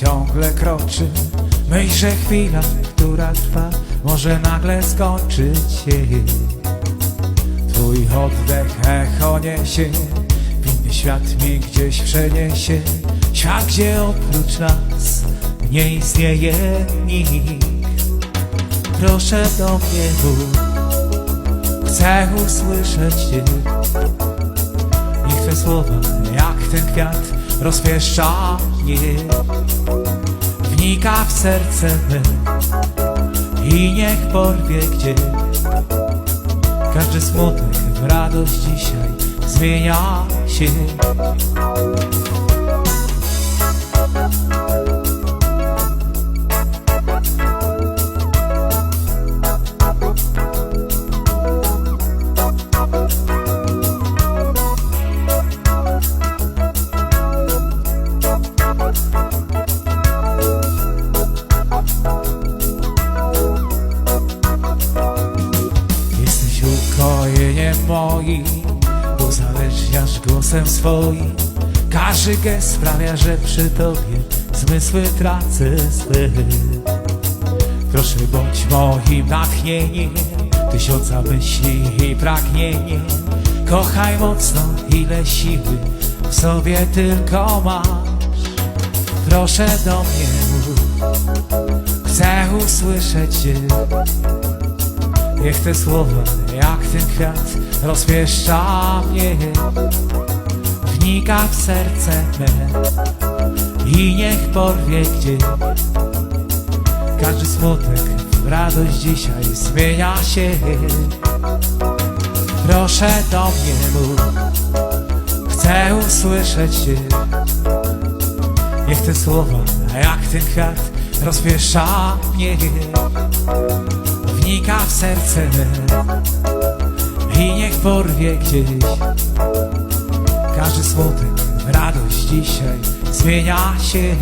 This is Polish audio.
ciągle kroczy. Myśl, że chwila, która trwa Może nagle skończyć się. Twój oddech echo niesie. W inny świat mnie gdzieś przeniesie. Świat, gdzie oprócz nas Nie istnieje nikt. Proszę do mnie mów Chcę usłyszeć Cię. Niech Twe słowa jak ten kwiat rozpieszcza mnie Wnika w serce me I niech porwie gdzie. Każdy smutek w radość dzisiaj zmienia się moim Uzależniasz głosem swoim Każdy gest sprawia, że przy Tobie Zmysły tracę swe Proszę bądź moim natchnieniem Tysiąca myśli i pragnieniem. Kochaj mocno, ile siły W sobie tylko masz. Proszę do mnie mów Chcę usłyszeć Cię Niech te słowa, jak ten kwiat, rozpieszcza mnie. Wnika w serce me i niech porwie gdzie. Każdy smutek w radość dzisiaj zmienia się. Proszę do mnie mów, chcę usłyszeć Cię Niech te słowa, jak ten kwiat, rozpieszcza mnie wnika w serce i niech porwie gdzieś. Każdy smutek radość dzisiaj zmienia się